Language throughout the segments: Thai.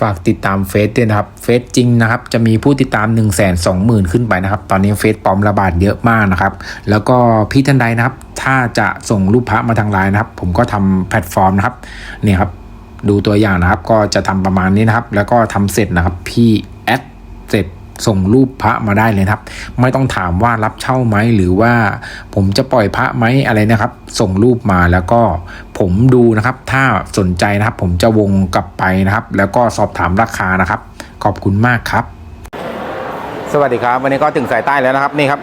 ฝากติดตามเฟซด้วยนะครับ เฟซจริงนะครับ จะมีผู้ติดตาม1 2 0 0 0 0ขึ้นไปนะครับ ตอนนี้เฟซปลอมระบาดเยอะมากนะครับ แล้วก็พี่ท่านใดนะครับ ถ้าจะส่งรูปพระมาทางไลน์นะครับ ผมก็ทำแพลตฟอร์มนะครับเนี่ยครับ ดูตัวอย่างนะครับ ก็จะทำประมาณนี้นะครับ แล้วก็ทำเสร็จนะครับ พี่แอดเสร็จ ส่งรูปพระมาได้เลยครับ ไม่ต้องถามว่ารับเช่าไหมหรือว่าผมจะปล่อยพระไหมอะไรนะครับ ส่งรูปมาแล้วก็ผมดูนะครับ ถ้าสนใจนะครับ ผมจะวงกลับไปนะครับ แล้วก็สอบถามราคานะครับ ขอบคุณมากครับ สวัสดีครับ วันนี้ก็ถึงสายใต้แล้วนะครับนี่ครับ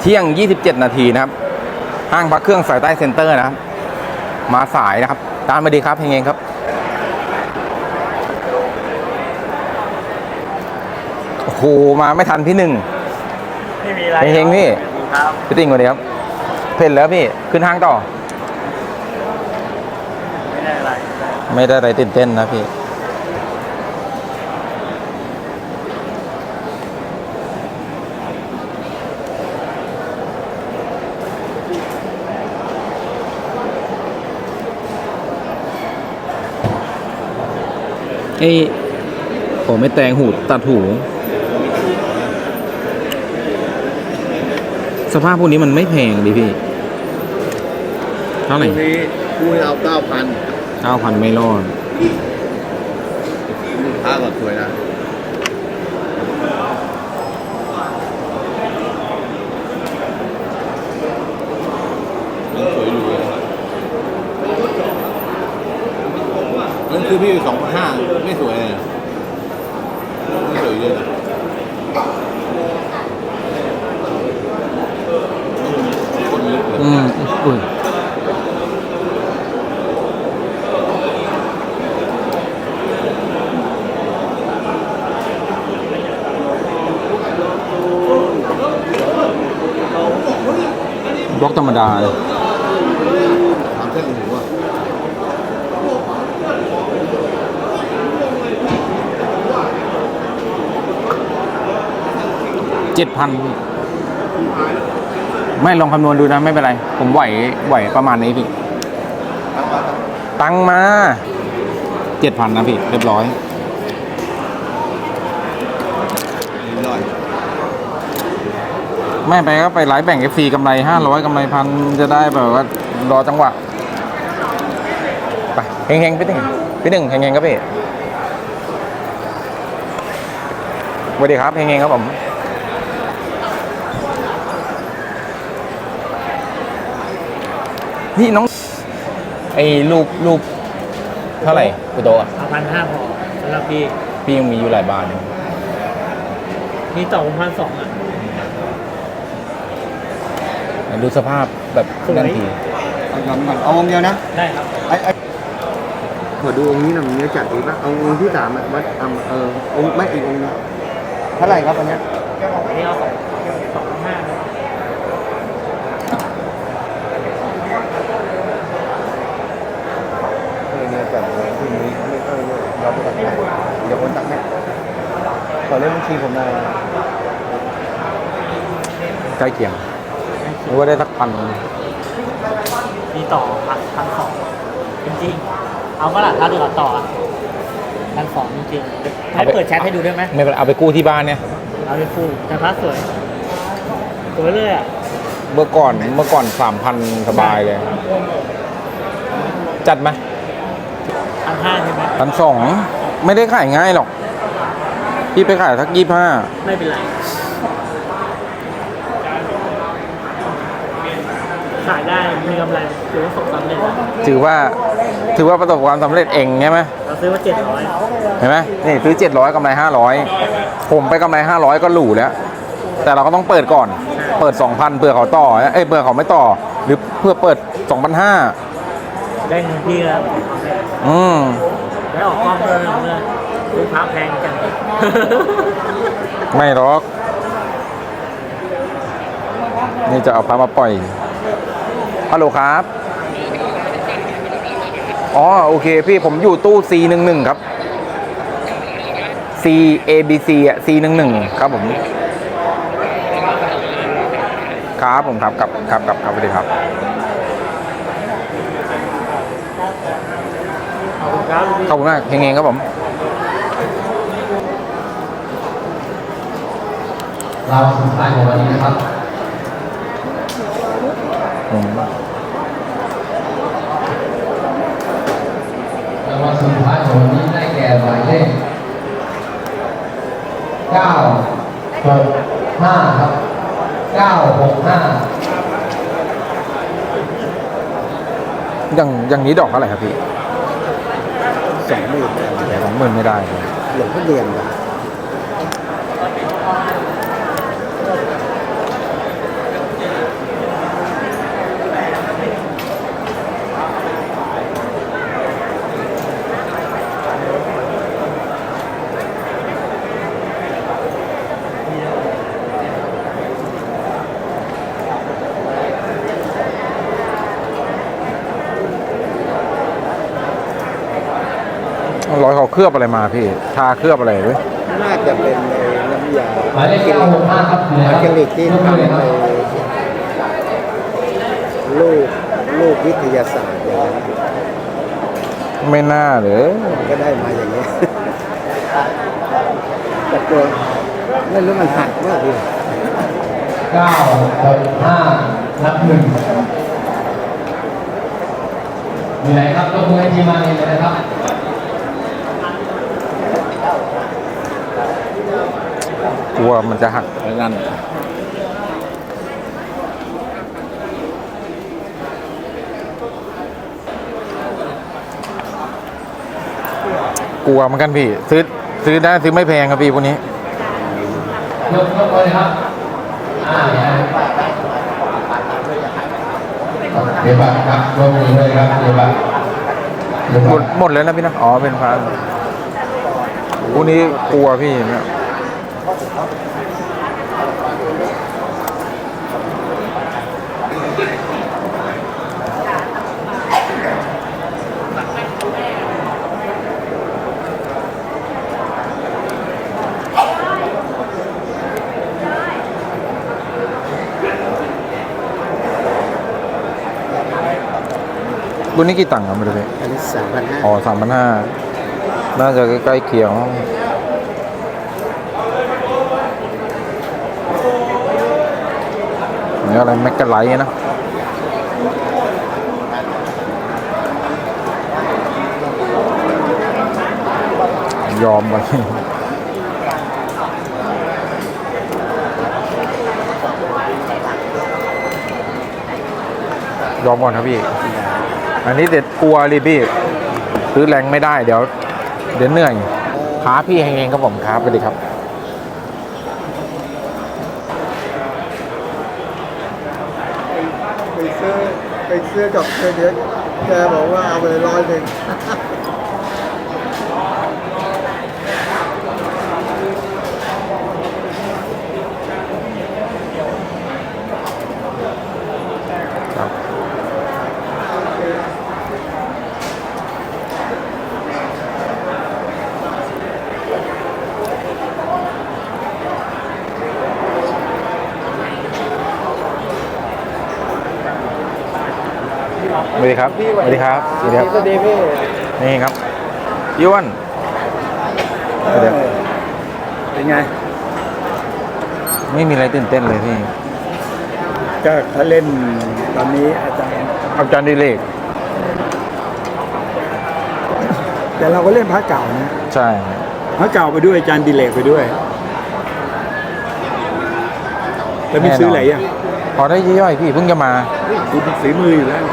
เที่ยง 27 นาทีนะครับ ห้างพระเครื่องสายใต้เซ็นเตอร์นะครับ มาสายนะครับตามมาดีครับเฮงๆครับ โอ้โหมาไม่ทันพี่หนึ่งไม่มีอะไรเฮงๆพี่ครับพี่ติงสวัสดีครับเพนแล้วพี่ขึ้นห้างต่อ ไม่ได้อะไรไม่ได้อะไรตื่นเต้นนะพี่ไอ้ผมไม่แตงหูตัดหู สภาพพวกนี้มันไม่แพงดิพี่ เท่าไหร่พรุ่งนี้พรุ่งนี้เอาเก้าพันเก้าพันไม่รอดลูกค้าก่อนสวยนะยังสวยอยู่เลยนั่นคือพี่สองห้าไม่สวยเลยนะไม่สวยเลยนะคนลึกเลย อืมอุ้ย บล็อกธรรมดาเลยถามเส้นหูอะเจ็ดพันไม่ลองคำนวณดูนะไม่เป็นไร ผมไหวไหวประมาณนี้พี่ ตังมาเจ็ดพันนะพี่ เรียบร้อย นิดหน่อย ไม่ไปก็ไปไลฟ์แบ่ง FC กำไรห้าร้อยกำไรพันจะได้แบบว่ารอจังหวะไปเฮงๆพี่หนึ่งพี่หนึ่งเฮงๆครับพี่สวัสดีครับเฮงๆครับผมนี่น้องไอ้รูปรูปเท่าไหร่คุณโตะเอาพันห้าพอสำหรับพี่พี่ยังมีอยู่หลายบาทมีต่อพันสองอะ ดูสภาพแบบสวยนั่นทีเอาย้อนก่อนเอาองค์เดียวนะได้ครับไอ้ไอ้ขอดูองค์นี้หน่อยเนื้อจัดดีป่ะเอาองค์ที่สามอะวัดอ่ำเออองค์ไม่อีกองค์นึงเท่าไหร่ครับอันเนี้ยนี่เอาสองสองพันห้าเลยเออเนื้อจัดเลยที่นี้ไม่เออเออเราไปตัดให้เดี๋ยวคนตัดให้ขอเล่นบัญชีผมหน่อยใกล้เคียง หรือว่าได้สักพันมีต่อพันพันสองจริงๆ เอาก็ล่ะถ้าดูต่อพันสองจริงๆให้เปิดแชทให้ดูได้ไหมไม่เป็นไรเอาไปกู้ที่บ้านเนี่ย เอาเป็นฟูแต่พระสวยสวยเลยอะเมื่อก่อนเมื่อก่อนสามพันสบายเลย จัดไหมพันห้าใช่ไหมพันสองไม่ได้ขายง่ายหรอก พี่ไปขายสักยี่ห้าไม่เป็นไร ขายได้ มีกำไรถือว่าสมสำเร็จแล้วถือว่าถือว่าประสบความสำเร็จเองใช่ไหมเราซื้อมาเจ็ดร้อยเห็นไหมนี่ซื้อเจ็ดร้อยกำไรห้าร้อยผมไปกำไรห้าร้อยก็หรูแล้ว แต่เราก็ต้องเปิดก่อน เปิดสองพันเผื่อเขาต่อเอ้ยเผื่อเขาไม่ต่อ หรือเพื่อเปิดสองพันห้าได้เงินพี่แล้วอืมได้ออกกล้องเลยเลยซื้อพระแพงจังไม่หรอก นี่จะเอาพระมาปล่อย ฮัลโหลครับ อ๋อ โอเคพี่ผมอยู่ตู้ C 1 1ครับ C A B C อะ C 1 1ครับผม ครับผมครับครับครับครับครับสวัสดีครับขอบคุณมากเฮงครับผม เราสุดท้ายของวันนี้นะครับ รางวัลสุดท้ายของวันนี้ได้แก่หมายเลขเก้าหกห้าครับเก้าหกห้าอย่างอย่างนี้ดอกเท่าไหร่ครับพี่สองหมื่นสองหมื่นไม่ได้เลยหลวงพ่อเรียนกันร้อ ลือบอะไรมาพี่ ทาเคลือบอะไรด้วยน่าจะเป็นในน้ำยาหมายเลขเก้าหกห้าครับเหลืออะครับคริลิกที่ยกมือทำเลยครับในลูกลูกวิทยาศาสตร์อย่างนั้นไม่น่าเลยก็ได้มาอย่างนี้ยแต่ตัวไม่รู้มันหักว่าดิเก้าหกห้านับหนึ่งมีไหนครับยกมือให้ทีมงานเลยนะครับ กลัวมันจะหักแล้วนั่นกลัวเหมือนกันพี่ ซื้อซื้อได้ซื้อไม่แพงครับพี่พวกนี้ยกยกเลยครับอ่าเนี่ยเดี๋ยวบัตรครับยกมือเลยครับเดี๋ยวบัตรเดี๋ยวหมบัดตรหมดเลยนะพี่นะอ๋อเป็นพระพวกนี้กลัวพี่เนี่ย รุ่นนี้กี่ตังค์ครับไม่รู้พี่อันนี้สามพันห้าอ๋อสามพันห้าน่าจะใกล้ๆเคียง อะไรแมกกาไลท์นะยอมไปยอมก่อนครับพี่ อันนี้เด็ดกลัวเลยพี่ ซื้อแรงไม่ได้เดี๋ยว เดี๋ยวเหนื่อยขาพี่เฮงๆครับผมครับสวัสดีครับ ไปซื้อไป ซื้อกับเธอเดี๋ยวแกบอกว่าเอาไปร้อยหนึ่ง สวัสดีครับสวัสดีครับสวัสดีครับสวัสดีพี่นี่ครับพี่อ้วนเดี๋ยวเป็นไง ไม่มีอะไรตื่นเต้นเลยพี่ ก็เขาเล่นตอนนี้อาจารย์อาจารย์ดิเลกแต่เราก็เล่นพระเก่านะใช่พระเก่าไปด้วยอาจารย์ดิเลกไปด้วยแล้วมีซื้ออะไรอะพอได้ย่อยๆพี่เพิ่งจะมาคุณฝีมืออยู่แล้ว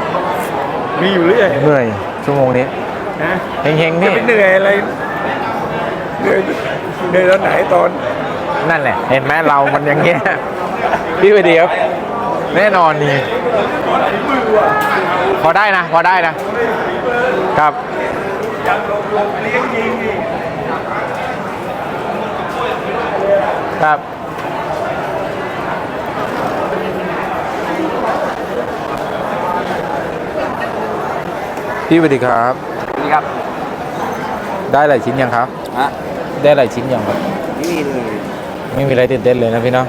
มีอยู่เรื่อยเหนื่อยชั่วโมงนี้นะเฮงๆจะพี่ไปเหนื่อยอะไรเหนื่อยเหนื่อยตอนไหนตอนนั่นแหละ เห็นไหมเรามันอย่างเงี้ยพี่ไปดีครับ แน่นอนนี่พอได้นะ พอได้นะ ครับ ครับ พี่สวัสดีครับ นี่ครับได้หลายชิ้นยังครับ ฮะได้หลายชิ้นยังครับนี่เลย ไม่มีอะไรตื่นเต้นเลยนะพี่เนาะ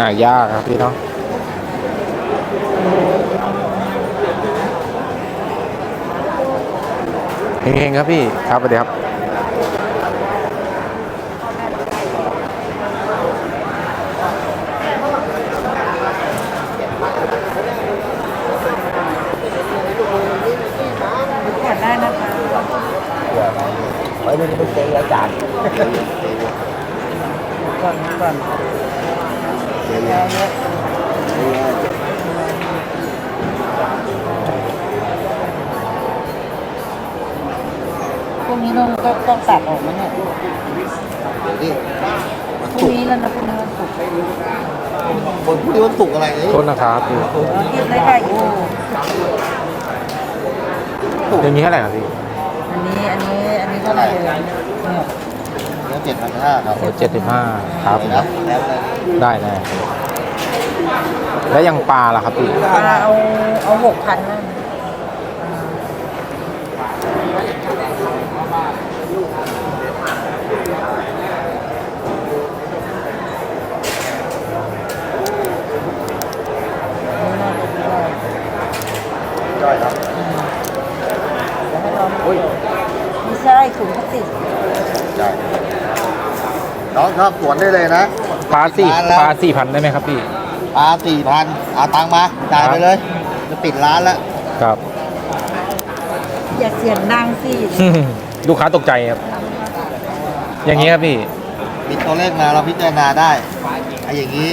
หายากครับพี่เนาะเฮงๆครับพี่ครับสวัสดีครับ นี่จะเป็นเจ๊อาจารย์ก่อนก่อนเดี๋ยวเนี่ยพรุ่งนี้ต้องต้องต้องตัดออกไหมเนี่ยนี่พรุ่งนี้แล้วนะพรุ่งนี้วันศุกร์คนพูดว่าสุกร์อะไรนี่โทษนะครับพี่คิดได้ค่ะอยู่อย่างนี้เท่าไหร่ครับพี่ อันนี้อันนี้อันนี้เท่าไหร่เลยเนี่ยเนื้อเจ็ดพันห้าครับโอ้เจ็ดสิบห้าครับ นะแล้วเลยได้ได้แล้วอยังปลาล่ะครับพี่ปลาเอาเอาหกพันนั่นนี่น่าจะได้ย่อยครับจะให้ล องไม่ใช่ถุงพลาสติกใช่น้องชอบสวนได้เลยนะ ปลาสี่ร้านแล้ว ปลาสี่พันได้ไหมครับพี่ ปลาสี่พันเอาตังค์มาจ่ายไปเลย จะปิดร้านแล้วครับ อย่าเสียงดังสิลูกค้าตกใจครับ อย่างนี้ครับพี่ มีตัวเลขมาเราพิจารณาได้ไอ้อย่างนี้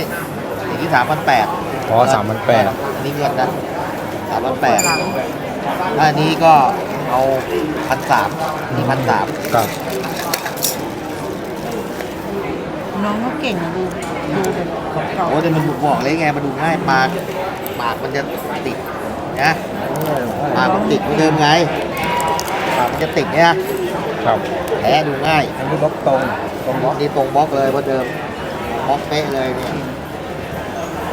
อย่างนี้สามพันแปดอ๋อ3,800 นี่เงินนะสามพันแปดถ้าอันนี้ก็ เอาพันสามนี่พันสามครับ น้องก็เก่งนะดูดูเป็นของเก่าโอ้แต่มันบอกเลยไงมาดูง่ายปากปากมันจะติดนะปากมันติดเหมือนเดิมไงปากมันจะติดเนี่ยครับแผลดูง่ายอันนี้บล็อกตรงตรงบล็อกนี่ตรงบล็อกเลยเพราะเดิมบล็อกเป๊ะเลยเนี่ย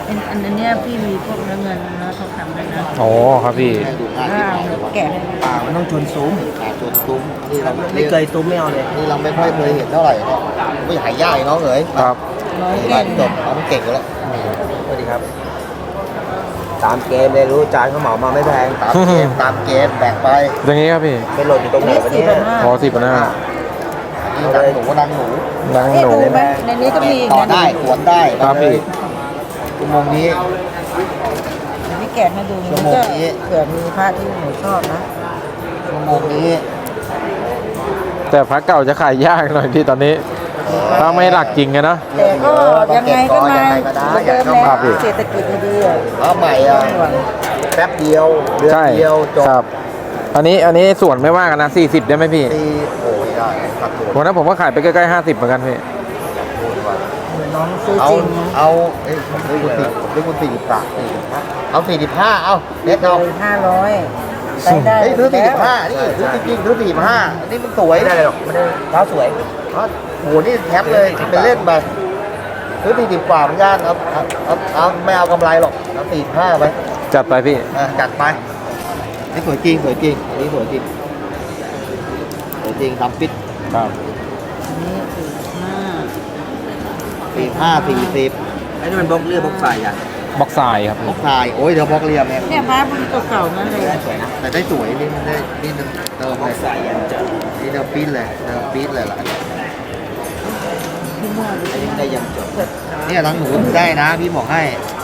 เป็นอันเนี้ยพี่มีพวกเนื้อเงินเนื้อทองคำเลยนะโอ้ครับพี่ให้ดูง่ายถ้าที่เอาสุดแกะให้ปากมันต้องชนซุ้มปากจนตุ้มนี่เราไม่เคยซุ้มไม่เอาเลยนี่เราไม่ค่อยเคยเห็นเท่าไหร่เนี่ยไม่หายยากน้องเอ๋ยครับน้องนี่เก่ร้างนจบน้องเก่งอยู่แล้วสวัสดีครับ ตามเกมเลยรู้จานเขาเหมามาไม่แพงตามเกมตามเกมแบ่งไปอย่างนี้ครับพี่ไปโหลดอยู่ตรงไหนนี่วะสี่เนี่ยพันห้าพอสิบนะนี่ดังหนูดังหนูดังนี่หนู ดูไหมในนี้ก็มีอีกต่อนะได้สวนได้ครับพี่ ชั่วโมงนี้เดี๋ยวพี่แกะให้ดูชั่นี่วโมงก็นี้ เผื่อมีพระที่หนูชอบนะชั่วโมงนี้แต่พระเก่าจะขายยากหน่อยพี่ตอนนี้ ถ้าไม่หลักจริงอะนะ แต่ก็ยังไงก็มายังไงก็ได้เหมือนเดิมก็แล้มาวเศรษฐกิจดีๆอะแล้วใหม่อะแป๊บเดียวเดือนใช่เดียวจบครับ อันนี้อันนี้ส่วนไม่ว่ากันนะสี่สิบได้ไหมพี่ตีโอ้ยได้ตัดตัววันนั้นผมก็ขายไปใกล้ๆห้าสิบเหมือนกันพี่เหมือ นน้องซื้อเอาจริงนะเอาเอ้ยผมเรียกว่าสี่ผมเรียกว่าสี่สิบสามสี่สิบห้าเอาสี่สิบห้าเอาเน็ตเอาห้าร้อยได้ได้เฮ้ยซื้อสี่แล้สิวบห้านี่ซื้อจริงๆซื้อสี่สิบห้านี่มันสวยไม่ได้เลยหรอกไม่ได้เท้าสวยอ๋อโหนี่แถมเลยเป็นเล่นไปซื้อสี่สิบกว่าเหมือนกันเอาเอาเอาเอาไม่เอากำไรหรอกเอาสี่สิบห้าไปจัดไปพี่อะจัดไปนี่สวยจริงสวยจริงอันนี่สวยจริงสวยจริงทำปิดครับนี่สี่ห้าสี่ห้าสี่สิบไอ้นี่มันบล็อกเลือดบล็อกใส่อะบล็อกทรายครับบล็อกทรายโอ้ยเดี๋ยวบล็อกเรียมเนี่ยเนี่ยพระพวกนี้เก่าๆนั่นเลยสวยนะแต่ได้สวยนี่มันได้นี่มันเติมบล็เลอยกใส่ยันจะนี่เดิมปี๊ดเลยเดิมปี๊ดเลยล่ะที่มั่วดูอันนี้ได้ยันจบเนี่ยรังหนูได้นะ พี่บอกให้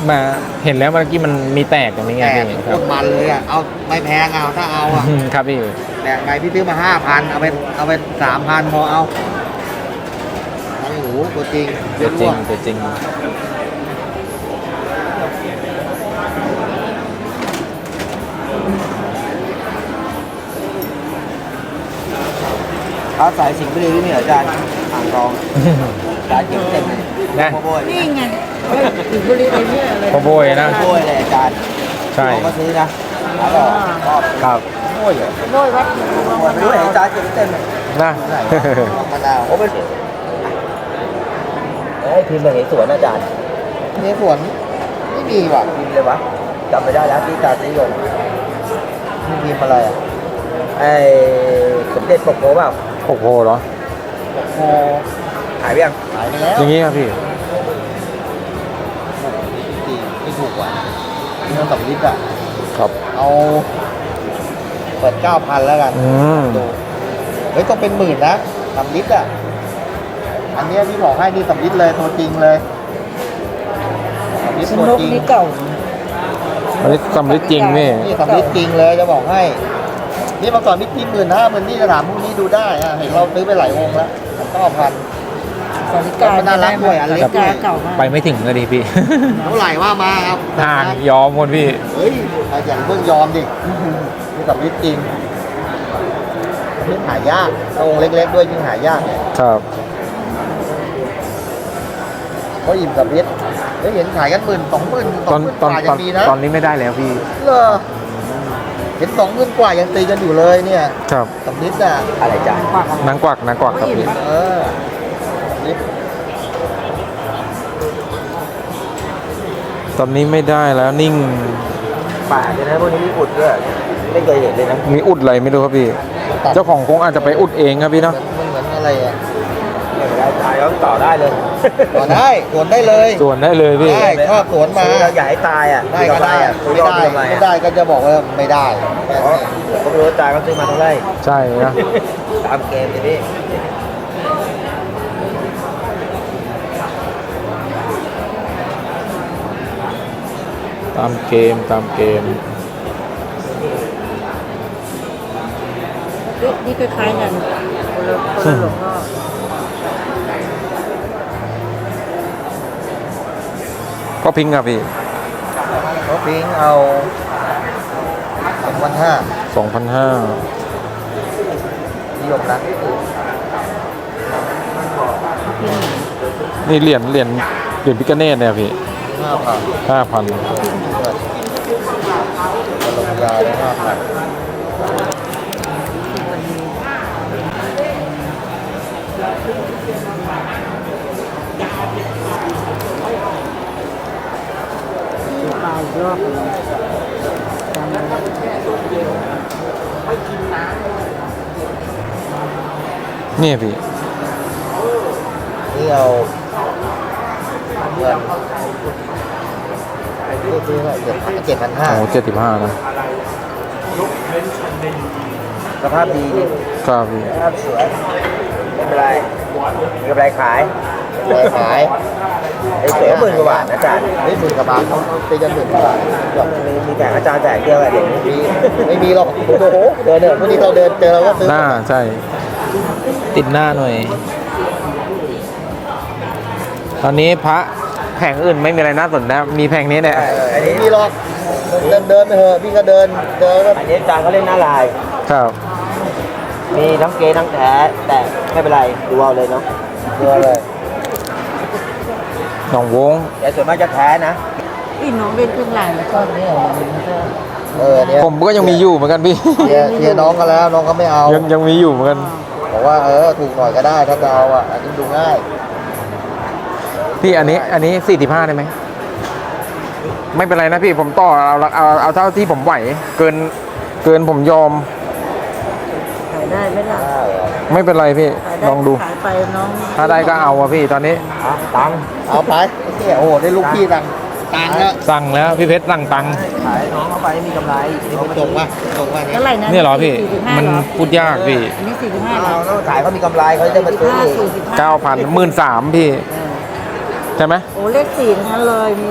มาเห็นแล้วเมื่อกี้มันมีแตกตรงนี้ไงแต่พี่โคครับตรมันเลยอะเอาไม่แพงเอาถ้าเอาอะ อืมครับพี่ แต่ไงพี่ซื้อมาห้าพันเอาไปเอาไปสามพันพอเอารังหนู ตัวจริงตัวจริร่วงงตัวจริงเขาใส่สิงห์บุรีนี่เหรออาจารย์อ่างทองอาจารย์เก็บเต็มเลยนะโบโบยนี่ไงเฮ้ยสิงห์บุรีไอ้เนี่ยอะไรพอโบยนะ โบยเลยอาจารย์ใช่ ผมก็ซื้อนะแล้วก็ชอบครับโบยเหรอโด้วยวัดหลวงผมไม่รู้เห็นอาจารย์เก็บเต็มเลยนะมะนาวผมไม่เอ้ยพิมพ์มาเห็นสวนอาจารย์นี่สวนไม่มีว่ะพิมพ์เลยวะจำไม่ได้แล้วที่อาจารย์ซื้อลงมีพิมพ์อะไรอะไอ้สมเด็จปกโพเปล่าโอ้โหเหรอ โอ้หายไปยังขายไปแล้วอย่างนี้ครับพี่จริงไม่ถูกว่ะนี่มันสำลิดอะ ครับ เอาเปิดเก้าพันแล้วกันอืมดูเฮ้ยต้องเป็นหมื่นนะสำลิดอะ อันเนี้ยที่บอกให้นี่สำลิดเลยตัวจริงเลยสำลิดสตัวนุกจริงนี่เก่าอันนี้สำลิดจริงพี่นี่สำลิดจริงเลยจะบอกให้ นี่เมื่อก่อนมิตรที่หมื่นห้าหมื่นนี่สนามพวกนี้ดูได้อะเห็นเราซื้อไปหลายวงแล้วก็พันสาริกาน่ารักด้วยอันเล็กสาริกาเก่ามากไปไม่ถึงเลยดิพี่เท่าไหร่ว่ามาครับห่างยอมคนพี่เฮ้ยอย่างเพิ่งยอมดินี่กับมิตรจริงมิตรหายากถ้าองค์เล็กๆด้วยยิ่งหายากครับ เพราะอิ่มกับมิตรเฮ้ยเห็นขายกันหมื่นสองหมื่นสตอองนหมื่นตกอนว่าตยัอนงมีนะตอนนี้ไม่ได้แล้วพี่เหรอเห็นสองหมื่นกว่ายังตีกันอยู่เลยเนี่ยครับกับมิตรอะอะไรจ้ะนางกวักนางกวักครับพี่เออมิตรตอนนี้ไม่ได้แล้วนิ่งป่าเลยนะพวกนี้มีอุดด้วยไม่เคยเห็นเลยนะมีอุดอะไรไม่รู้ครับพี่เจ้าของคงอาจจะไปอุดเองครับพี่เนาะมันเหมือนอะไรอะไม่ได้ ตายแล้วต่อได้เลยต่อได้สวนได้เลยส่วนได้เลยพี่ได้ชอบสวนมาซื้อแล้วอย่าให้ตายอะได้ก็ได้อะซื้อไม่รอบได้ทำไมไม่อะได้ก็จะบอกว่าไม่ได้แค่เพราะนี้ผมรู้ว่าตายเขาซื้อมาเท่าไหร่ใช่นะตามเกมเลยพี่ตามเกมตามเกมนี่คล้ายๆกันคนละคนละหลวงพ่อ ก็พิงค์ครับพี่เขาพิงเอาสองพันห้าสองพันห้านิยมนะนี่เหรียญเหรียญเหรียญพิกเนตเนี่ยพี่ห้าพันห้าพันลงยาได้ห้าพัน มาอีกรอบหนึ่งจำไว้เนี่ยพี่นี่เอาเงินซื้อเท่าไหร่เจ็ดพันเจ็ดพันห้าโอ้เจ็ดสิบห้านะสภาพดีดิครับพี่สภาพสวยไม่เป็นไรมีกำไรขายเลยขาย ไอ้เสือหมื่นกว่าบาทนะอาจารย์เฮ้ยหมื่นกว่าบาทเขาตีกันหมื่นกว่าบาทมีมีแต่อาจารย์แจกเดียวอะเดี๋ยวนี้มีไม่มีหรอกโอ้โหเดินเนี่ยพวกนี้เราเดินเจอเราก็ซื้อหน้าใช่ ติดหน้าหน่อย ตอนนี้พระแผงอื่นไม่มีอะไรน่าสนนะมีแผงนี้เนี่ยอันนี้มีหรอกเดินเดินไปเถอะพี่ก็เดินเดินแล้วอันนี้อาจารย์เขาเล่นหน้าลาย ครับมีทั้งเกย์ทั้งแท้แต่ไม่เป็นไรดูเอาเลยเนาะเดินเลย นองวงแต่ส่วนมากจะแท้นะพี่น้องเล่นเครื่องรางแล้วก็เนี่ยมันก็เออเนี่ยผมก็ยังมีอยู่เหมือนกันพี่เทียร์เทียร์น้องก็แล้วน้องก็ไม่เอายังยังมีอยู่เหมือนกันบอกว่าเออถูกหน่อยก็ได้ถ้าจะเอาอะอันนี้ดูง่ายพี่อันนี้อันนี้สี่สิบห้าได้ไหมไม่เป็นไรนะพี่ผมต่อเอาเอาเอาเท่าที่ผมไหว เกินเกินผมยอมขายได้ไหมล่ะไม่เป็นไรพี่ ขายได้ลองดู ขายไปน้องถ้าได้ก็เอาอะพี่ตอนนี้อะตังค์เอาไปเนี่ยโอ้โหได้ลูกพี่ตังตังค์แล้วสั่งแล้วพี่เพชรสั่งตังค์ขายน้องเข้าไปมีกำไรเอาตรงว่าตรงว่าเนี่ยเท่าไหร่นะเนี่ยเหรอพี่ 45มันเหรอพูดยากพี่อันนี้สี่สิบห้าเอาเหรอต้องขายเขามีกำไรเขาจะได้มาซื้อห้าอีกสี่สิบห้าเก้าพันหมื่นสามพี่ ใช่ไหมโอ้เลขสี่ทั้งนั้นเลยมี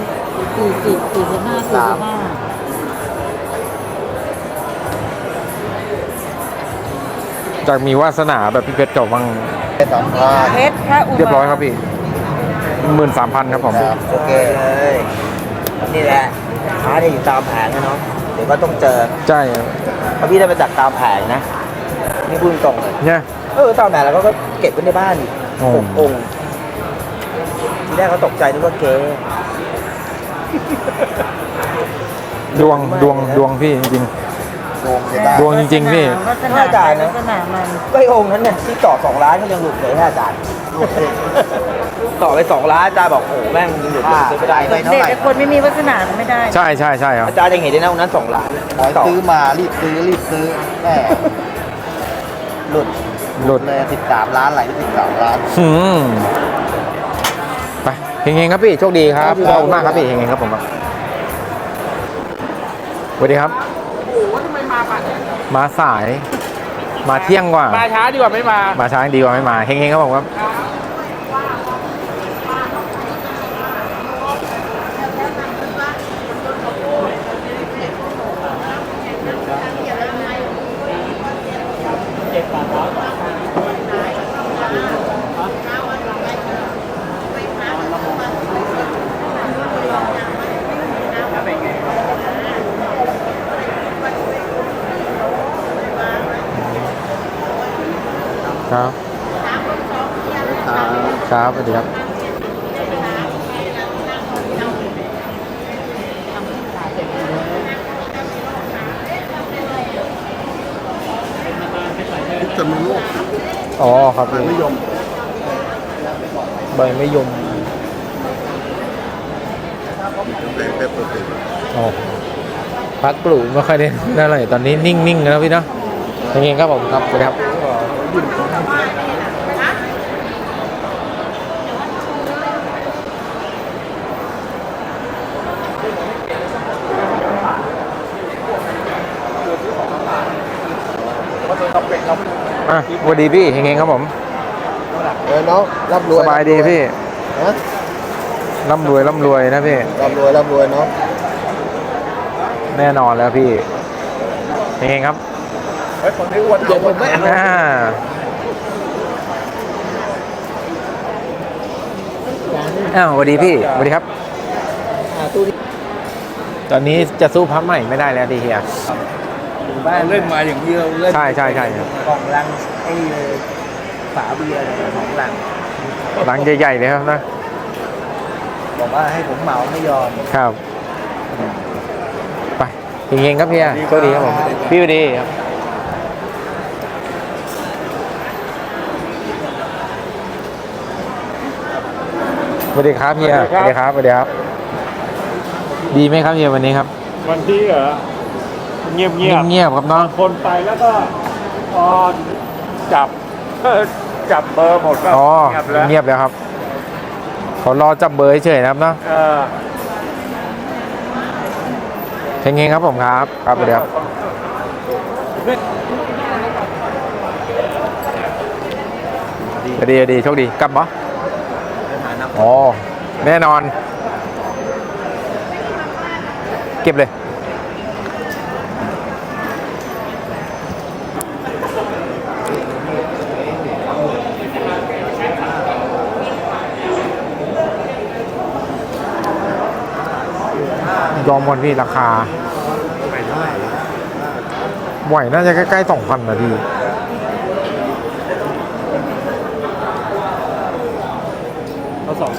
สี่สิบสี่สิบห้าสี่สิบห้า จากมีวาสนาแบบพี่เพชรเก่าบ้างเป็นสามพันเพชรพระอุมาเรียบร้อยครับพี่หมื่นสามพันครับผมครับโอเคเลยนี่แหละค้าเนี่ยอยู่ตามแผงนะเนาะเดี๋ยวก็ต้องเจอใช่เพราะพี่ได้ไปจากตามแผงนะนี่พูดตรงเลยเนี่ยเออตามแผงแล้วก็เก็บไว้ในบ้านอีกโอ้หกองค์ทีแรกเขาตกใจนึกว่าเก๊ดวงดวงดวงพี่จริง ดวงจะได้ดวงจริงๆพี่ ลักษณะมันลักษณะมันก็ไอ้องค์นั้นเนี่ยที่ต่อสองล้านก็ยังหลุดเลยให้อาจารย์ต่อไปสองล้านอาจารย์บอกโอ้โหแม่งยังหลุดเลยซื้อไม่ได้ไม่เท่าเด็กไหร่แต่คนไม่มีวาสนาไม่ได้ ใช่ใช่ใช่ครับ อาจารย์ยังเห็นได้นะองค์นั้นสองล้านขอให้ต่อซื้อมารีบซื้อรีบซื้อแม่หลุดหลุด เลยสิบสามล้านไหลไปสิบสามล้านอืมไปเฮงๆครับพี่โชคดีครับขอบคุณมากครับพี่เฮงๆครับผมครับสวัสดีครับ มาสาย มาเที่ยงกว่า มาช้าดีกว่าไม่มา มาช้าดีกว่าไม่มาเฮงๆครับผมครับเจ็ดแปดร้ ครับ ครับสวัสดีครับจะมีลูกอ๋อครับพี่นิยมใบไม่ยมเป็นเป็นปกติอ๋อพักปลูกไม่ค่อยได้นั่นเลยตอนนี้นิ่งๆแล้วพี่เนาะยังไงครับผมครับสวัสดีครับ อะสวัสดีพี่เฮงๆครับผม เออน้องร่ำรวสยบายดีพี่ฮะร่ำรวยร่ำรวยนะพี่ร่ำรวยร่ำรวยน้องแน่นอนแล้วพี่เฮงๆครับ เฮ้ยคนนี้อ้วนเดี๋ยวผมไม่เอาอ่าอ้าวสวัสดีพี่สวัสดีครับตอนนี้จะสู้พับใหม่ไม่ได้แล้วดีเฮียบ้านเล่นมาอย่างเดียวเล่นใช่ใช่ใช่ครับ กล่องลังไอ้ฝาเบียร์เนี่ยของลัง หลังใหญ่ๆเลยครับนะบอกว่าให้ผมเหมาไม่ยอม ครับ ไปเฮงๆครับเฮียโชคดีครับผม พี่สวัสดีครับ สวัสดีครับเฮียสวัสดีครับสวัสดีครับ ดีไหมครับเฮียวันนี้ครับ วันที่เหรอเงียบเงียบเงียบๆครับเนาะคนไปแล้วก็พอจับจับเบอร์หมดก็อ๋อเงียบแล้วเงียบแล้วครับเขารอจับเบอร์เฉยๆนะครับเนาะเออเฮงๆครับผมครับ ครับสวัสดีครับสวัสดีสวัสดีโชคดีกลับปะ อ๋อ แน่นอน เก็บเลย ยอมวันพี่ราคาไหวน่าจะใกล้ๆสองพันนะพี่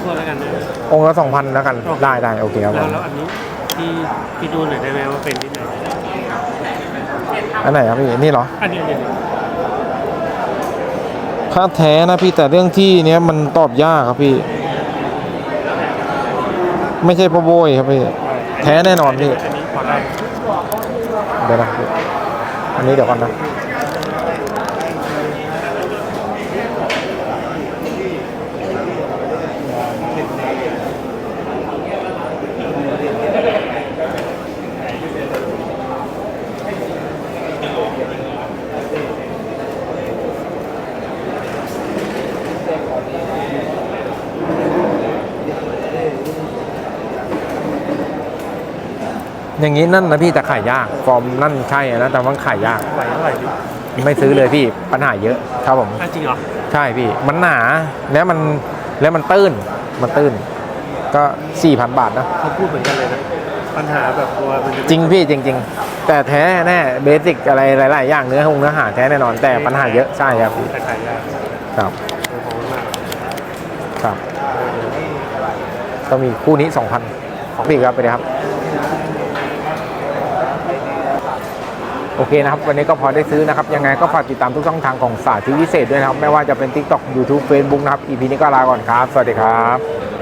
เอาสองถ้วยแล้วกันนะองค์ละสองพันแล้วกัน ได้ได้โอเคครับผแล้วมแล้วอันนี้ที่พี่ดูหน่อยได้ไหมว่าเป็นที่ไหนอันไหนครับพี่ นี่เหรอ อันนี้อันนี้ค่าแท้นะพี่แต่เรื่องที่เนี้ยมันตอบยากครับพี่ ไม่ใช่พ่อโบยครับพี่ แท้แน่นอนพี่ อันนี้พอได้เดี๋ยวนะพี่อันนี้เดี๋ยวก่อนนะ อย่างนี้นั่นนะพี่แต่ขายยากฟอร์มนั่นใช่นะแต่ว่าขายยากไหวเท่าไหร่ดิไม่ซื้อเลยพี่ปัญหาเยอะครับผมอะจริงเหรอ ใช่พี่ มันหนาแล้วมันแล้วมันตื้นมันตื้น ก็สี่พันบาทนะเขาพูดเหมือนกันเลยนะ ปัญหาแบบตัวมันจะจริงพี่จริง ๆ แต่แท้แน่เบสิกอะไรหลาย ๆ อย่างเนื้อหงเนื้อหาแท้แน่นอนแต่ปัญหาเยอะใช่ครับพี่แต่ขายยากครับโอ้โหมากครับ ก็มีคู่นี้สองพันของพี่ครับไปเลยครับ โอเคนะครับ วันนี้ก็พอได้ซื้อนะครับ ยังไงก็ฝากติดตามทุกช่องทางของสาธิตวิเศษด้วยนะครับ ไม่ว่าจะเป็น TikTok YouTube Facebook นะครับ EP นี้ก็ลาก่อนครับ สวัสดีครับ